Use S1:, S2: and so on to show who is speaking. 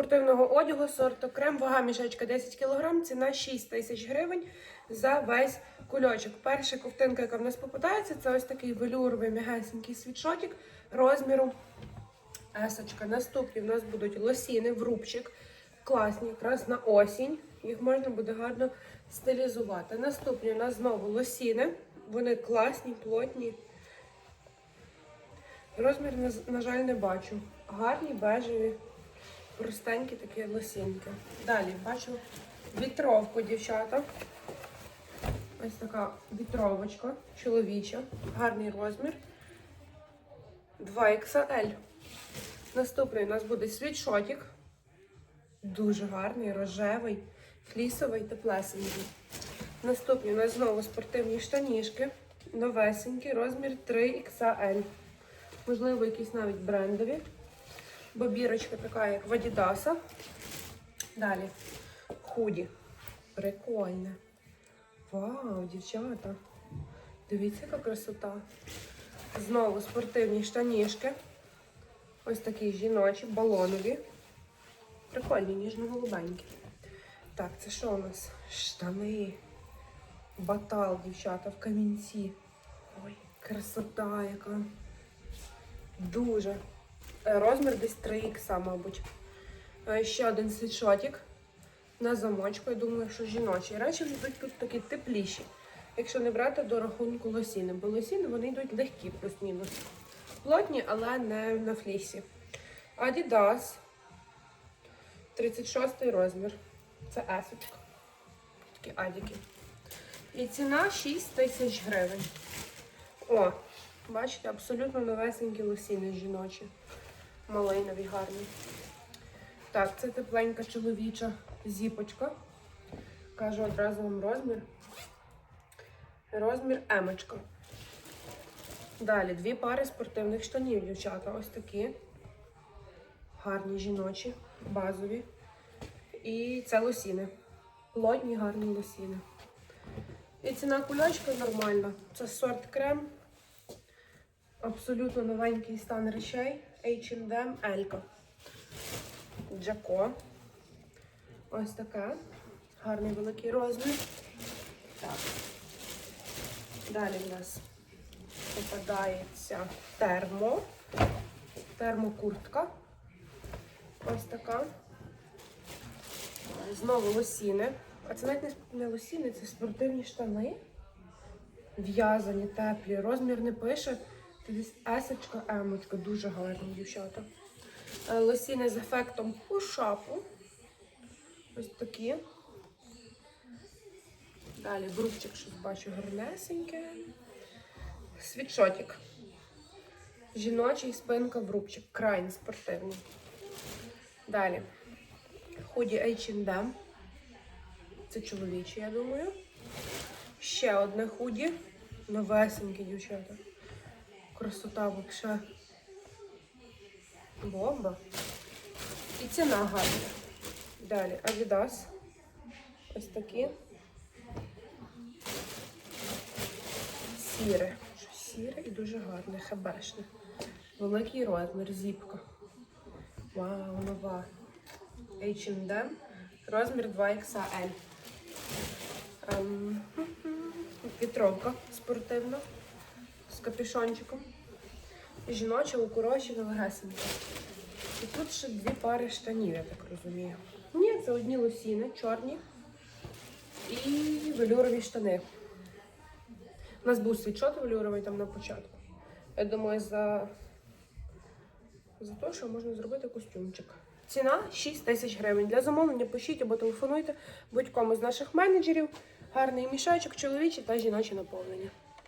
S1: спортивного одягу сорту крем, вага мішечка 10 кг, ціна 6 тисяч гривень за весь кульочок. Перша ковтинка, яка в нас попадається, це ось такий велюровий м'ягесенький світшотик розміру есочка. Наступні в нас будуть лосіни в рубчик. Класні, якраз на осінь. Їх можна буде гарно стилізувати. Наступні у нас знову лосіни. Вони класні, плотні. Розмір, на, жаль, не бачу. Гарні, бежеві, простенькі такі лосінки. Далі бачу вітровку, дівчата. Ось така вітровочка, чоловіча, гарний розмір. 2XL. Наступний у нас буде світшотик. Дуже гарний, рожевий, флісовий, теплесенький. Наступні у нас знову спортивні штанішки. Новесенькі, розмір 3XL. Можливо, якісь навіть брендові. Бобірочка така, як в Адідаса. Далі. Худі. Прикольне. Вау, дівчата. Дивіться, яка красота. Знову спортивні штанішки. Ось такі жіночі, балонові. Прикольні, ніжно-голубенькі. Так, це що у нас? Штани. Батал, дівчата, в камінці. Ой, красота яка. Дуже. Е, Розмір десь 3х, мабуть. Е, Ще один світшотик на замочку. Я думаю, що жіночі речі йдуть тут такі тепліші. Якщо не брати до рахунку лосіни, бо лосіни вони йдуть легкі, плюс-мінус. Плотні, але не на флісі. Adidas. 36 розмір. Це есочка. Такі адіки. І ціна 6 тисяч гривень. О, бачите, абсолютно новесенькі лосіни жіночі. Малинові гарні. Так, це тепленька чоловіча зіпочка. Кажу одразу вам розмір. Розмір емочка. Далі дві пари спортивних штанів, дівчата. Ось такі. Гарні жіночі, базові. І це лосіни. Плотні, гарні лосіни. І ціна кульочка нормальна. Це сорт крем. Абсолютно новенький стан речей. H&M Елька. Джако. Ось таке. Гарний великий розмір. Так. Далі в нас попадається термо. Термокуртка. Ось така. Знову лосіни. А це навіть не лосіни, це спортивні штани. В'язані, теплі. Розмір не пише. Есочка, емочка. Дуже гарні, дівчата. Е, Лосіни з ефектом пушапу. Ось такі. Далі брубчик, щось бачу, гарнесеньке. Світшотик. Жіночий спинка в рубчик. Крайне спортивний. Далі. Худі H&M. Це чоловічі, я думаю. Ще одне худі. Новесеньке, дівчата. Красота взагалі. Бомба. І ціна гарна. Далі Adidas. Ось такі. Сіре. Сіре і дуже гарне, хебешне. Великий розмір, зіпка. Вау, нова. H&M. Розмір 2XL. Ем, Вітровка спортивна капюшончиком. Жіноча укорочена легесенька. І тут ще дві пари штанів, я так розумію. Ні, це одні лосіни, чорні і велюрові штани. У нас був світшот велюровий там на початку. Я думаю, за, за те, що можна зробити костюмчик. Ціна 6 тисяч гривень. Для замовлення пишіть або телефонуйте будь-кому з наших менеджерів. Гарний мішечок, чоловічий та жіноче наповнення.